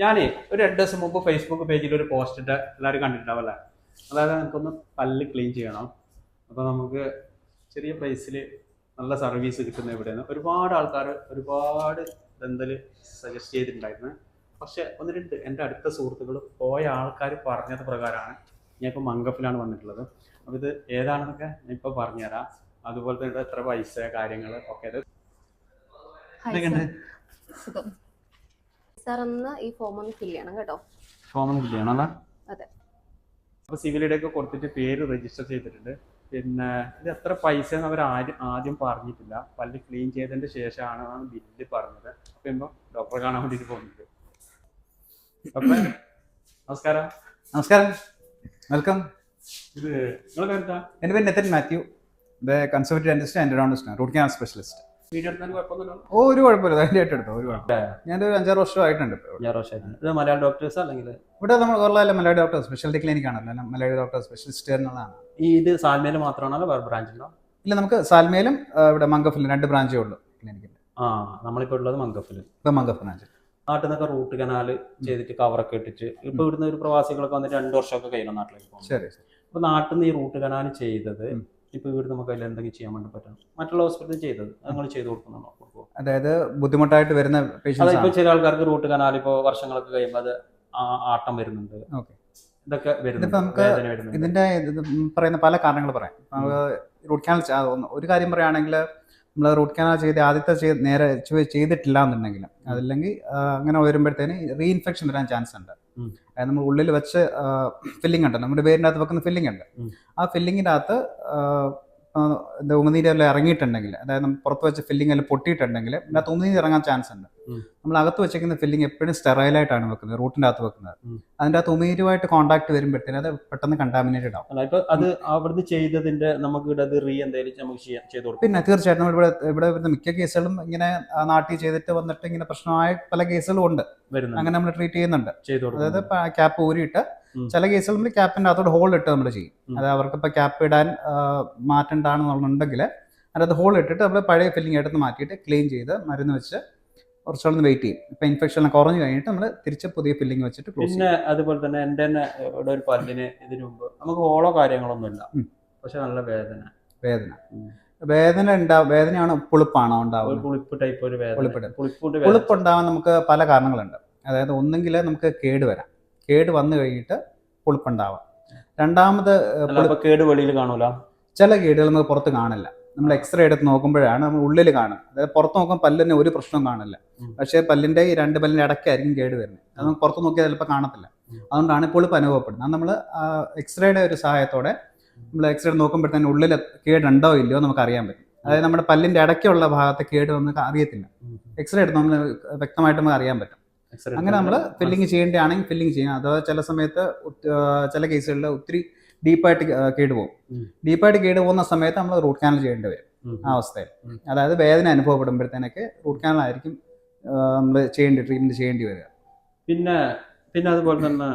ഞാനേ ഒരു രണ്ട് ദിവസം മുമ്പ് ഫേസ്ബുക്ക് പേജിൽ ഒരു പോസ്റ്റ് ഇട്ട് എല്ലാവരും കണ്ടിട്ടുണ്ടാവല്ലേ അതായത് നമുക്കൊന്ന് പല്ല് ക്ലീൻ ചെയ്യണം. അപ്പോൾ നമുക്ക് ചെറിയ പ്രൈസിൽ നല്ല സർവീസ് കിട്ടുന്ന എവിടെയാണ് ഒരുപാട് ആൾക്കാർ ഒരുപാട് ദന്തൽ സജസ്റ്റ് ചെയ്തിട്ടുണ്ടായിരുന്നു. പക്ഷെ ഒന്ന് രണ്ട് എന്റെ അടുത്ത സുഹൃത്തുക്കൾ പോയ ആൾക്കാർ പറഞ്ഞത് പ്രകാരമാണ് ഞാൻ ഇപ്പോൾ മങ്കഫിലാണ് വന്നിട്ടുള്ളത്. അപ്പോൾ ഇത് ഏതാണെന്നൊക്കെ ഞാൻ ഇപ്പോൾ പറഞ്ഞുതരാം. അതുപോലെ തന്നെ എത്ര പൈസ കാര്യങ്ങൾ ഒക്കെ ഇത്. ഹായ് ഇതൊക്കെയുണ്ട് സാർ. ഒന്ന് ഈ ഫോം ഒന്ന് ഫില്ല് ചെയ്യണം കേട്ടോ. ഫോം ഒന്ന് ഫില്ല് ചെയ്യണം അതെ. അപ്പോൾ ഒക്കെ കൊടുത്തിട്ട് പേര് രജിസ്റ്റർ ചെയ്തിട്ടുണ്ട്. പിന്നെ ഇത് എത്ര പൈസ എന്ന് അവർ ആദ്യം ആദ്യം പറഞ്ഞിട്ടില്ല. പല്ല് ക്ലീൻ ചെയ്തതിന്റെ ശേഷമാണ് ബില്ല് പറഞ്ഞത്. അപ്പൊ ഇപ്പൊ ഡോക്ടറെ കാണാൻ വേണ്ടിട്ട് പോകുന്നത് അപ്പൊ നമസ്കാരം. നമസ്കാരം. വെൽക്കം. ഇത് നിങ്ങൾ കരുതാ എന്റെ പേര് നെത്തൻ മാത്യു. ഇത് conservative dentist and root canal specialist video എടുത്താൽ കുഴപ്പമൊന്നുമില്ല. ഓ ഒരു കുഴപ്പമില്ല. ധൈര്യമായിട്ട് എടുത്തോ ഒരു കുഴപ്പമില്ല. ഞാനൊരു അഞ്ചാറ് വർഷമായിട്ടുണ്ട് ഇപ്പോൾ ഇവിടെ. അഞ്ചാറ് വർഷമായിരുന്നു ഇത് മലയാള ഡോക്ടേഴ്സ് അല്ലെങ്കിൽ? ഇവിടെ നമ്മൾ കേരളത്തിലെ മലയാളി ഡോക്ടർ സ്പെഷ്യാലിറ്റി ക്ലിനിക് ആണല്ലോ. മലയാളി ഡോക്ടർ സ്പെഷ്യലിസ്റ്റ് എന്നുള്ളതാണ്. ഈ ഇത് സാൽമേൽ മാത്രമാണോ വേറെ ബ്രാഞ്ച് ഉണ്ടോ ഇല്ല നമുക്ക് സാൽമേലും ഇവിടെ മങ്കഫിലും രണ്ട് ബ്രാഞ്ചേ ഉള്ളൂ ക്ലിനിക്കിന്റെ ആ നമ്മളിപ്പോൾ ഉള്ളത് മങ്കഫിൽ ഇപ്പം മങ്കഫ് ബ്രാഞ്ച് നാട്ടിൽ നിന്നൊക്കെ റൂട്ട് കനാൽ ചെയ്തിട്ട് കവറൊക്കെ ഇട്ടിട്ട് ഇപ്പൊ ഇവിടുന്ന് ഒരു പ്രവാസികളൊക്കെ വന്നിട്ട് രണ്ട് വർഷമൊക്കെ കഴിയണം നാട്ടിലേക്ക് പോകുന്നത് ശരി അപ്പൊ നാട്ടിൽ നിന്ന് ഈ റൂട്ട് കനാൽ ചെയ്തത് ഉം. ഇപ്പൊ ഇവിടെ നമുക്ക് അതിൽ എന്തെങ്കിലും ചെയ്യാൻ വേണ്ടി പറ്റണം മറ്റുള്ള ഹോസ്പിറ്റലിൽ ചെയ്തത്. നിങ്ങൾ ചെയ്തു കൊടുക്കുന്നുണ്ടോ. അതായത് ബുദ്ധിമുട്ടായിട്ട് വരുന്ന പേഷ്യൻസ് ചില ആൾക്കാർക്ക് റൂട്ട് കനാൽ ഇപ്പോൾ വർഷങ്ങളൊക്കെ കഴിയുമ്പോൾ അത് ആ- ആട്ടം വരുന്നുണ്ട്. ഓക്കെ. ഇതൊക്കെ നമുക്ക് ഇതിന്റെ ഇത് പറയുന്ന പല കാരണങ്ങൾ പറയാം. നമുക്ക് റൂട്ട് കനാൽ ഒരു കാര്യം പറയുകയാണെങ്കിൽ നമ്മൾ റൂട്ട് കനാൽ ചെയ്ത് ആദ്യത്തെ ചെയ്ത് നേരെ ചെയ്തിട്ടില്ല എന്നുണ്ടെങ്കിൽ അതല്ലെങ്കിൽ അങ്ങനെ വരുമ്പോഴത്തേന് റീഇൻഫെക്ഷൻ വരാൻ ചാൻസ് ഉണ്ട്. നമ്മൾ ഉള്ളിൽ വെച്ച് ഫില്ലിംഗ് ഉണ്ട്. നമ്മുടെ പേരിന്റെ അകത്ത് വെക്കുന്ന ഫില്ലിംഗ് ഉണ്ട്. ആ ഫില്ലിങ്ങിന്റെ അകത്ത് ഉമിനീരെല്ലാം ഇറങ്ങിയിട്ടുണ്ടെങ്കിൽ അതായത് നമ്മൾ പുറത്ത് വെച്ച് ഫില്ലിംഗ് എല്ലാം പൊട്ടിയിട്ടുണ്ടെങ്കിൽ അതിനകത്ത് ഉമിനീര് ഇറങ്ങാൻ ചാൻസ് ഉണ്ട്. നമ്മൾ അകത്ത് വെച്ചേക്കുന്ന ഫില്ലിംഗ് എപ്പോഴും സ്റ്റെറൈലായിട്ടാണ് വെക്കുന്നത് റൂട്ടിന്റെ അകത്ത് വെക്കുന്നത്. അതിന്റെ അകത്ത് ഉമേരുമായിട്ട് കോൺടാക്ട് വരുമ്പോഴത്തേന് അത് പെട്ടെന്ന് കണ്ടാമിനേറ്റഡ് ആവും. അത് അവിടുന്ന് ചെയ്തതിന്റെ നമുക്ക് ഇവിടെ അത് റീ എന്തെങ്കിലും നമുക്ക് ചെയ്യാൻ- ചെയ്ത് കൊടുക്കും. പിന്നെ തീർച്ചയായിട്ടും നമ്മൾ ഇവിടെ ഇവിടെ വരുന്ന മിക്ക കേസുകളും ഇങ്ങനെ നാട്ടിൽ ചെയ്തിട്ട് വന്നിട്ട് ഇങ്ങനെ പ്രശ്നമായ പല കേസുകളും ഉണ്ട്. അങ്ങനെ നമ്മൾ ട്രീറ്റ് ചെയ്യുന്നുണ്ട്. അതായത് ക്യാപ്പ് ഊരിയിട്ട് ചില കേസുകളിൽ നമ്മൾ ക്യാപ്പിന്റെ അകത്തോട് ഹോൾ ഇട്ട് നമ്മൾ ചെയ്യും. അതായത് അത് അവർക്ക് ഇപ്പൊ ക്യാപ്പ് ഇടാൻ മാറ്റണ്ടാണെന്നുണ്ടെങ്കിൽ അതിനകത്ത് ഹോൾ ഇട്ടിട്ട് നമ്മൾ പഴയ ഫില്ലിംഗ് എടുത്ത് മാറ്റിയിട്ട് ക്ലീൻ ചെയ്ത് മരുന്ന് വെച്ച് കുറച്ചുകൂടെ വെയിറ്റ് ചെയ്യും. ഇപ്പൊ ഇൻഫെക്ഷൻ കുറഞ്ഞു കഴിഞ്ഞിട്ട് നമ്മൾ തിരിച്ച് പുതിയ ഫില്ലിംഗ് വെച്ചിട്ട് ക്ലോസ് പിന്നെ അതുപോലെ തന്നെ എന്റെ തന്നെ ഇവിടെ ഒരു പല്ലിന് ഇതിനു മുമ്പ് നമുക്ക് ഓളോ കാര്യങ്ങളൊന്നുമില്ല ഇല്ല. പക്ഷെ നല്ല വേദന. വേദന. വേദന ഉണ്ടാ വേദനയാണ് പുളിപ്പാണോ ഉണ്ടാവുക പുളിപ്പ് ടൈപ്പ് ഒരു വേദന. പുളിപ്പ് ഉണ്ടാവാൻ നമുക്ക് പല കാരണങ്ങളുണ്ട്. അതായത് ഒന്നെങ്കിൽ നമുക്ക് കേട് വരാം. കേട് വന്നു കഴിഞ്ഞിട്ട് പുളിപ്പുണ്ടാവാം. രണ്ടാമത് കേട് വെളിയിൽ കാണൂല? ചില കേടുകൾ നമുക്ക് പുറത്ത് കാണില്ല. നമ്മൾ എക്സ്റേ എടുത്ത് നോക്കുമ്പോഴാണ് നമ്മൾ ഉള്ളിൽ കാണുന്നത്. അതായത് പുറത്ത് നോക്കുമ്പോൾ പല്ലിന് ഒരു പ്രശ്നവും കാണില്ല. പക്ഷേ പല്ലിന്റെ ഈ രണ്ട് പല്ലിന്റെ ഇടയ്ക്കായിരിക്കും കേട് വരുന്നത്. അത് പുറത്ത് നോക്കിയാൽ ചിലപ്പോൾ കാണത്തില്ല. അതുകൊണ്ടാണ് പുളിപ്പ് അനുഭവപ്പെടുന്നത്. അത് നമ്മൾ എക്സ്റേയുടെ ഒരു സഹായത്തോടെ നമ്മൾ എക്സ്റേ നോക്കുമ്പോഴത്തേന് ഉള്ളിൽ കേടുണ്ടോ ഇല്ലയോ നമുക്ക് അറിയാൻ പറ്റും. അതായത് നമ്മുടെ പല്ലിന്റെ ഇടയ്ക്കുള്ള ഭാഗത്തെ കേട് വന്ന് അറിയത്തില്ല. എക്സ്റേ എടുത്ത് നമ്മൾ വ്യക്തമായിട്ട് നമുക്ക് അറിയാൻ പറ്റും. അങ്ങനെ നമ്മൾ ഫില്ലിങ് ചെയ്യേണ്ടതാണെങ്കിൽ ഫില്ലിങ് ചെയ്യണം അഥവാ ചില സമയത്ത് ചില കേസുകളിൽ ഒത്തിരി ഡീപ്പായിട്ട് കേടുപോകും. ഡീപ്പായിട്ട് കേടുപോകുന്ന സമയത്ത് നമ്മൾ റൂട്ട് കാനൽ ചെയ്യേണ്ടി വരും ആ അവസ്ഥയിൽ. അതായത് വേദന അനുഭവപ്പെടുമ്പോഴത്തേനൊക്കെ റൂട്ട് കാനൽ ആയിരിക്കും നമ്മൾ ചെയ്യേണ്ടി ട്രീറ്റ്മെന്റ് ചെയ്യേണ്ടി വരിക. പിന്നെ പിന്നെ അതുപോലെ തന്നെ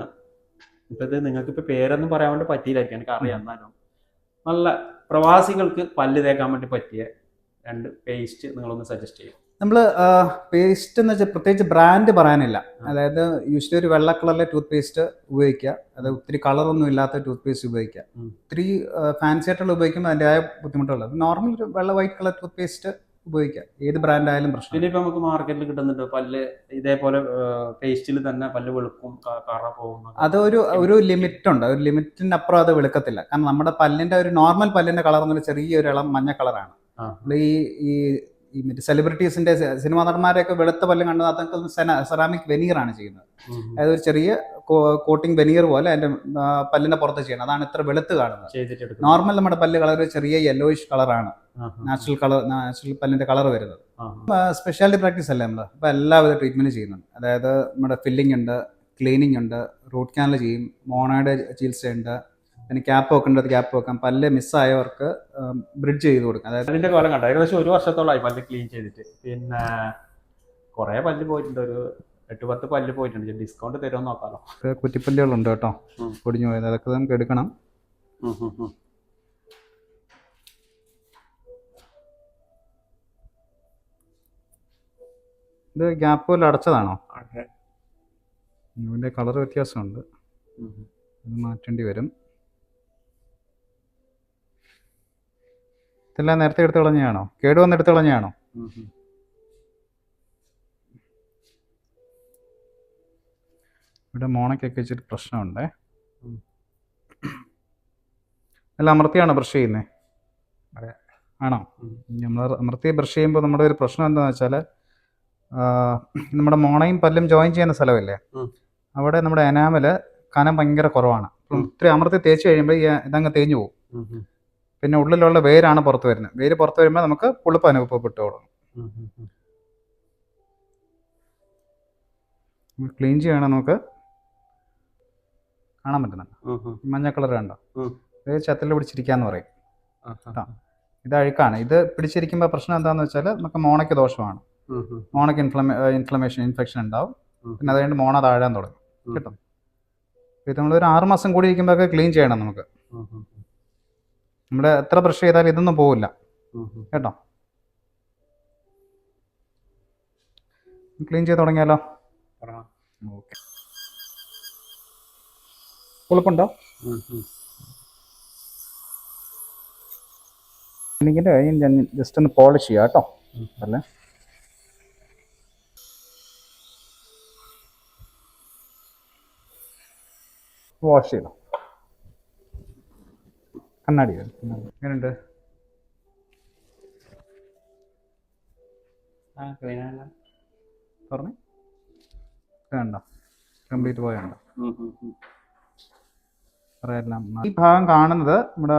ഇപ്പൊ ഇത് നിങ്ങൾക്ക് ഇപ്പൊ പേരൊന്നും പറയാൻ വേണ്ടി പറ്റിയില്ലായിരിക്കും എനിക്ക് അറിയാം എന്നാലും. നല്ല പ്രവാസികൾക്ക് പല്ല് തേക്കാൻ വേണ്ടി പറ്റിയ രണ്ട് പേസ്റ്റ് നിങ്ങളൊന്ന് സജസ്റ്റ് ചെയ്യും. നമ്മൾ പേസ്റ്റ് എന്ന് വെച്ചാൽ പ്രത്യേകിച്ച് ബ്രാൻഡ് പറയാനില്ല. അതായത് യൂഷ്വലി ഒരു വെള്ള കളറിലെ ടൂത്ത് പേസ്റ്റ് ഉപയോഗിക്കുക. അത് ഒത്തിരി കളറൊന്നും ഇല്ലാത്ത ടൂത്ത് പേസ്റ്റ് ഉപയോഗിക്കുക. ഒത്തിരി ഫാൻസി ആയിട്ടുള്ള ഉപയോഗിക്കുമ്പോൾ അതിന്റെതായ ബുദ്ധിമുട്ടുള്ളത് നോർമൽ ഒരു വെള്ള വൈറ്റ് കളർ ടൂത്ത് പേസ്റ്റ് ഉപയോഗിക്കുക. ഏത് ബ്രാൻഡ് ആയാലും പ്രശ്നം. പിന്നെ ഇപ്പൊ നമുക്ക് മാർക്കറ്റിൽ കിട്ടുന്നുണ്ട്. പല്ല് ഇതേപോലെ പേസ്റ്റിൽ തന്നെ പല്ല് വെളുക്കും കറ പോകുന്ന അത് ഒരു ലിമിറ്റ് ഉണ്ട്. ഒരു ലിമിറ്റിന് അപ്പുറം അത് വെളുക്കത്തില്ല. കാരണം നമ്മുടെ പല്ലിന്റെ ഒരു നോർമൽ പല്ലിന്റെ കളർ എന്നൊരു ചെറിയൊരു ഇളം മഞ്ഞ കളറാണ്. ഈ ഈ ഈ മറ്റേ സെലിബ്രിറ്റീസിന്റെ സിനിമാ നടന്മാരെയൊക്കെ വെളുത്ത പല്ലും കണ്ടത് അതൊക്കെ സെറാമിക് വെനീർ ആണ് ചെയ്യുന്നത്. അതായത് ഒരു ചെറിയ കോട്ടിംഗ് വെനീർ പോലെ അതിന്റെ പല്ലിന്റെ പുറത്ത് ചെയ്യണം. അതാണ് ഇത്ര വെളുത്ത് കാണുന്നത്. നോർമൽ നമ്മുടെ പല്ല് കളർ ചെറിയ യെല്ലോയിഷ് കളറാണ്. നാച്ചുറൽ കളർ നാച്ചുറൽ പല്ലിന്റെ കളർ വരുന്നത്. സ്പെഷ്യാലിറ്റി പ്രാക്ടീസ് അല്ലേ നമ്മൾ ഇപ്പൊ എല്ലാവിധ ട്രീറ്റ്മെന്റ് ചെയ്യുന്നുണ്ട്. അതായത് നമ്മുടെ ഫില്ലിംഗ് ഉണ്ട് ക്ലീനിങ് ഉണ്ട് റൂട്ട് ക്യാനൽ ചെയ്യും മോണയുടെ ചികിത്സയുണ്ട് പിന്നെ ക്യാപ്പ് വെക്കേണ്ടത് ക്യാപ്പ് വെക്കാം. പല്ല് മിസ്സായവർക്ക് ബ്രിഡ്ജ് ചെയ്ത് കൊടുക്കാം. അതായത് അതിന്റെ കാലം കണ്ടോ? ഏകദേശം ഒരു വർഷത്തോളമായി പല്ല് ക്ലീൻ ചെയ്തിട്ട്. പിന്നെ കുറെ പല്ല് പോയിട്ടുണ്ട്. ഒരു എട്ട് പത്ത് പല്ല് പോയിട്ടുണ്ട്. ഡിസ്കൗണ്ട് തരുമോ നോക്കാലോ. കുറ്റിപ്പല്ലുകളുണ്ട് കേട്ടോ. പൊടിഞ്ഞു പോയത്. അതൊക്കെ നമുക്ക് എടുക്കണം. ഇത് ഗ്യാപ്പ് പോലെ അടച്ചതാണോ? ഇതിന്റെ കളർ വ്യത്യാസമുണ്ട്. അത് മാറ്റേണ്ടി വരും. ഇതെല്ലാം നേരത്തെ എടുത്ത് കളഞ്ഞാണോ കേട് വന്ന് എടുത്ത് കളഞ്ഞാണോ. ഇവിടെ മോണയ്ക്കൊക്കെ ഇച്ചിരി പ്രശ്നമുണ്ടേ. അല്ല അമർത്തിയാണോ ബ്രഷ് ചെയ്യുന്നത് ആണോ? നമ്മൾ അമർത്തി ബ്രഷ് ചെയ്യുമ്പോൾ നമ്മുടെ ഒരു പ്രശ്നം എന്താണെന്ന് വെച്ചാൽ നമ്മുടെ മോണയും പല്ലും ജോയിൻ ചെയ്യുന്ന സ്ഥലമില്ലേ? അവിടെ നമ്മുടെ എനാമൽ കനം ഭയങ്കര കുറവാണ്. ഒത്തിരി അമൃത്തി അമർത്തി തേച്ച് കഴിയുമ്പോൾ ഇതങ്ങ് തേഞ്ഞു പോകും. പിന്നെ ഉള്ളിലുള്ള വേരാണ് പുറത്ത് വരുന്നത്. വേര് പുറത്ത് വരുമ്പോൾ നമുക്ക് പുളിപ്പ് അനുഭവപ്പെട്ടു തുടങ്ങും. ക്ലീൻ ചെയ്യണം നമുക്ക് കാണാൻ പറ്റുന്നുണ്ട്. മഞ്ഞ കളർ കണ്ടോ. ഇത് ചത്തിൽ പിടിച്ചിരിക്കാന്ന് പറയും. ഇത് അഴുക്കാണ്. ഇത് പിടിച്ചിരിക്കുമ്പോൾ പ്രശ്നം എന്താണെന്ന് വെച്ചാൽ നമുക്ക് മോണയ്ക്ക് ദോഷമാണ്. മോണയ്ക്ക് ഇൻഫ്ലമേ ഇൻഫ്ലമേഷൻ ഇൻഫെക്ഷൻ ഉണ്ടാവും. പിന്നെ അത് കഴിഞ്ഞ് മോണ താഴാൻ തുടങ്ങും. കിട്ടും. ഇത് നമ്മളൊരു ആറ് മാസം കൂടി ഇരിക്കുമ്പോഴൊക്കെ ക്ലീൻ ചെയ്യണം നമുക്ക്. നമ്മൾ എത്ര ബ്രഷ് ചെയ്താലും ഇതൊന്നും പോവില്ല. കേട്ടോ ക്ലീൻ ചെയ്ത് തുടങ്ങിയാലോ. ഓക്കെ പുളിപ്പുണ്ടോ എനിക്കിന്റെ. എനിക്ക് ഞാൻ ജസ്റ്റ് ഒന്ന് പോളിഷ് ചെയ്യാം കേട്ടോ. അല്ലേ വാഷ് ചെയ്തോ കണ്ണാടി. എങ്ങനെയുണ്ട് വേണ്ട കംപ്ലീറ്റ് പോയണ്ട. ഈ ഭാഗം കാണുന്നത് നമ്മുടെ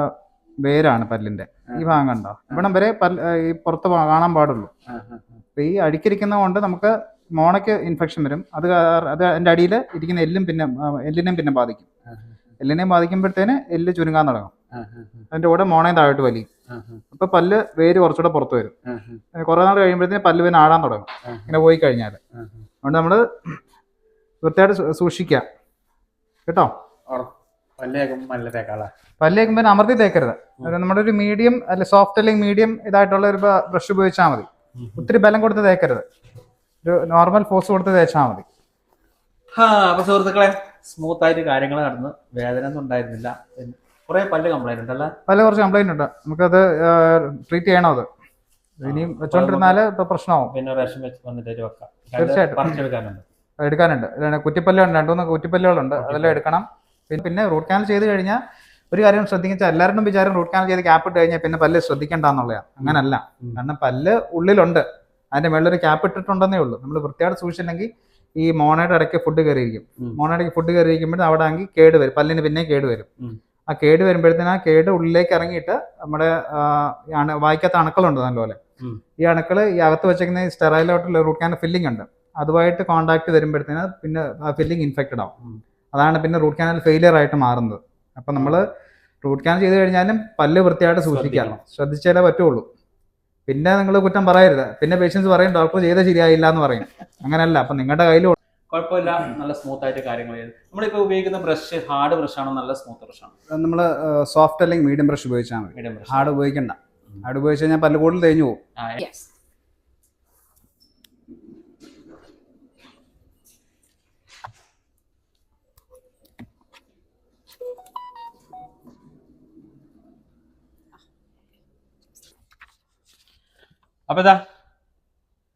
വേരാണ് പല്ലിന്റെ. ഈ ഭാഗം കണ്ടോ? ഇവിടം വരെ പല്ല് ഈ പുറത്ത് കാണാൻ പാടുള്ളൂ. അപ്പൊ ഈ അടിക്കിരിക്കുന്ന കൊണ്ട് നമുക്ക് മോണയ്ക്ക് ഇൻഫെക്ഷൻ വരും. അത് അത് അതിന്റെ അടിയിൽ ഇരിക്കുന്ന എല്ലും പിന്നെ എല്ലിനെയും പിന്നെ ബാധിക്കും. എല്ലിനെയും ബാധിക്കുമ്പോഴത്തേന് എല്ല് ചുരുങ്ങാൻ തുടങ്ങും. അതിന്റെ കൂടെ മോണയും താഴോട്ട് വലിയും. അപ്പൊ പല്ല് വേര് കുറച്ചുകൂടെ പുറത്ത് വരും. കുറെ നാൾ കഴിയുമ്പോഴത്തേന് പല്ല് പിന്നെ ആടാൻ തുടങ്ങും. ഇങ്ങനെ പോയി കഴിഞ്ഞാൽ. അതുകൊണ്ട് നമ്മൾ വൃത്തിയായിട്ട് സൂക്ഷിക്ക. സൂക്ഷിക്കുക കേട്ടോ പല്ലേക്കുമ്പോ തേക്കുമ്പോൾ അമർത്തി തേക്കരുത്. നമ്മുടെ ഒരു മീഡിയം അല്ലെ സോഫ്റ്റ് അല്ലെങ്കിൽ മീഡിയം ഇതായിട്ടുള്ള ഒരു ബ്രഷ് ഉപയോഗിച്ചാൽ മതി. ഒത്തിരി ബലം കൊടുത്ത് തേക്കരുത്. ഒരു നോർമൽ ഫോഴ്സ് കൊടുത്ത് തേച്ചാൽ മതി. അപ്പൊ സുഹൃത്തുക്കളെ സ്മൂത്ത് ആയിട്ട് കാര്യങ്ങൾ നടന്നു വേദന ഒന്നും ഉണ്ടായിരുന്നില്ല. കുറെ പല്ല് കംപ്ലൈന്റ് ഉണ്ടല്ലേ പല്ല് കുറച്ച് കംപ്ലൈന്റ് ഉണ്ട്. നമുക്കത് ട്രീറ്റ് ചെയ്യണം അത്? ഇനിയും വെച്ചോണ്ടിരുന്നാൽ ഇപ്പൊ പ്രശ്നമാവും. പിന്നെ റേഷൻ വെച്ച് വന്നിട്ട് വെക്കാം. തീർച്ചയായിട്ടും. പറിച്ചെടുക്കാനുണ്ട്. എടുക്കാനുണ്ട്. കുറ്റിപ്പല്ലുണ്ട്. രണ്ടുമൂന്ന് കുറ്റിപ്പല്ലുകളുണ്ട്. അതെല്ലാം എടുക്കണം. പിന്നെ പിന്നെ റൂട്ട് കാനൽ ചെയ്ത് കഴിഞ്ഞാൽ ഒരു കാര്യം ശ്രദ്ധിച്ചാൽ എല്ലാവരുടെയും വിചാരം റൂട്ട് കാനൽ ചെയ്ത് ക്യാപ്പ് ഇട്ട് കഴിഞ്ഞാൽ പിന്നെ പല്ല് ശ്രദ്ധിക്കേണ്ടെന്നുള്ളതാണ് അങ്ങനല്ല. ഉം. കാരണം പല്ല് ഉള്ളിലുണ്ട്. അതിന്റെ മേളിലൊരു ക്യാപ്പ് ഇട്ടിട്ടുണ്ടെന്നേ ഉള്ളൂ. നമ്മൾ വൃത്തിയായിട്ട് സൂക്ഷിച്ചില്ലെങ്കിൽ ഈ മോണയുടെ ഇടയ്ക്ക് ഫുഡ് കയറിയിരിക്കും. മോണയുടെ ഫുഡ് കയറിയിരിക്കുമ്പോൾ അവിടെ ആണെങ്കിൽ കേട് വരും. പല്ലിന് പിന്നെ കേട് വരും. ആ കേട് വരുമ്പോഴത്തേന് ആ കേട് ഉള്ളിലേക്ക് ഇറങ്ങിയിട്ട് നമ്മുടെ വായിക്കാത്ത അണുക്കളുണ്ട് നല്ലപോലെ. ഈ അണുക്കൾ ഈ അകത്ത് വെച്ചേക്കുന്ന സ്റ്റെറൈലോട്ടുള്ള റൂട്ട് കാനൽ ഫില്ലിംഗ് ഉണ്ട്. അതുമായിട്ട് കോണ്ടാക്ട് വരുമ്പോഴത്തേന് പിന്നെ ആ ഫില്ലിംഗ് ഇൻഫെക്റ്റഡ് ആവും. അതാണ് പിന്നെ റൂട്ട് കാനൽ ഫെയിലിയർ ആയിട്ട് മാറുന്നത്. അപ്പം നമ്മൾ റൂട്ട് കാനൽ ചെയ്ത് കഴിഞ്ഞാലും പല്ല് വൃത്തിയായിട്ട് സൂക്ഷിക്കണം. ശ്രദ്ധിച്ചാലേ പറ്റുള്ളൂ. പിന്നെ നിങ്ങൾ കുറ്റം പറയരുത്. പിന്നെ പേഷ്യൻസ് പറയും ഡോക്ടർ ചെയ്ത ശരിയായില്ല എന്ന് പറയും. അങ്ങനെയല്ല അപ്പം നിങ്ങളുടെ കയ്യിൽ കുഴപ്പമില്ല. നല്ല സ്മൂത്ത് ആയിട്ട് കാര്യങ്ങൾ ചെയ്യുന്നത് നമ്മളിപ്പോൾ ഉപയോഗിക്കുന്ന ബ്രഷ് ഹാർഡ് ബ്രഷ് ആണോ നല്ല സ്മൂത്ത് ബ്രഷ് ആണോ. നമ്മൾ സോഫ്റ്റ് അല്ലെങ്കിൽ മീഡിയം ബ്രഷ് ഉപയോഗിച്ചാൽ മതി. മീഡിയം ബ്രഷ് ഹാർഡ് ഉപയോഗിക്കണ്ട. ഹാർഡ് ഉപയോഗിച്ച് കഴിഞ്ഞാൽ പല കൂടുതൽ തേഞ്ഞു പോകും. അപ്പൊ ഇതാ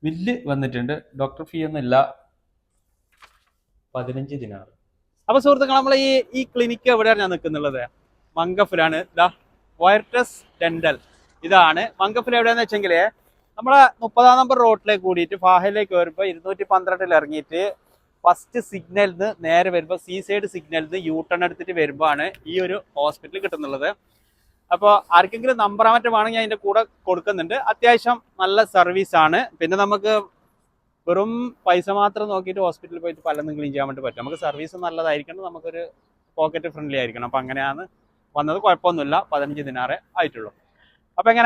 ബില്ല് വന്നിട്ടുണ്ട്. ഡോക്ടർ ഫീ ഒന്നും ഇല്ല പതിനഞ്ച് ദിനാർ അപ്പൊ സുഹൃത്തുക്കൾ നമ്മൾ ഈ ഈ ക്ലിനിക്ക് എവിടെയാണ് ഞാൻ നിൽക്കുന്നുള്ളത്? മങ്കഫിലാണ്. ഇതാ വയർട്ടസ് ഡെന്റൽ ഇതാണ്. മങ്കഫിൽ എവിടെയാന്ന് വെച്ചെങ്കിൽ നമ്മളെ മുപ്പതാം നമ്പർ റോഡിലേക്ക് കൂടിയിട്ട് ഫാഹയിലേക്ക് വരുമ്പോൾ ഇരുന്നൂറ്റി പന്ത്രണ്ടിൽ ഇറങ്ങിയിട്ട് ഫസ്റ്റ് സിഗ്നലിൽ നിന്ന് നേരെ വരുമ്പോൾ സീ സൈഡ് സിഗ്നലിൽ നിന്ന് യൂ ടേൺ എടുത്തിട്ട് വരുമ്പോൾ ആണ് ഈ ഒരു ഹോസ്പിറ്റൽ കിട്ടുന്നുള്ളത്. അപ്പോൾ ആർക്കെങ്കിലും നമ്പർ മറ്റോ വേണമെങ്കിൽ അതിന്റെ കൂടെ കൊടുക്കുന്നുണ്ട്. അത്യാവശ്യം നല്ല സർവീസാണ് പിന്നെ നമുക്ക് വെറും പൈസ മാത്രം നോക്കിയിട്ട് ഹോസ്പിറ്റലിൽ പോയിട്ട് പലതും ക്ലീൻ ചെയ്യാൻ വേണ്ടി പറ്റും. നമുക്ക് സർവീസ് നല്ലതായിരിക്കണം നമുക്കൊരു പോക്കറ്റ് ഫ്രണ്ട്ലി ആയിരിക്കണം. അപ്പം അങ്ങനെയാണ് വന്നത്. കുഴപ്പമൊന്നുമില്ല. പതിനഞ്ച് ദിനാറേ ആയിട്ടുള്ളൂ. അപ്പം എങ്ങനെ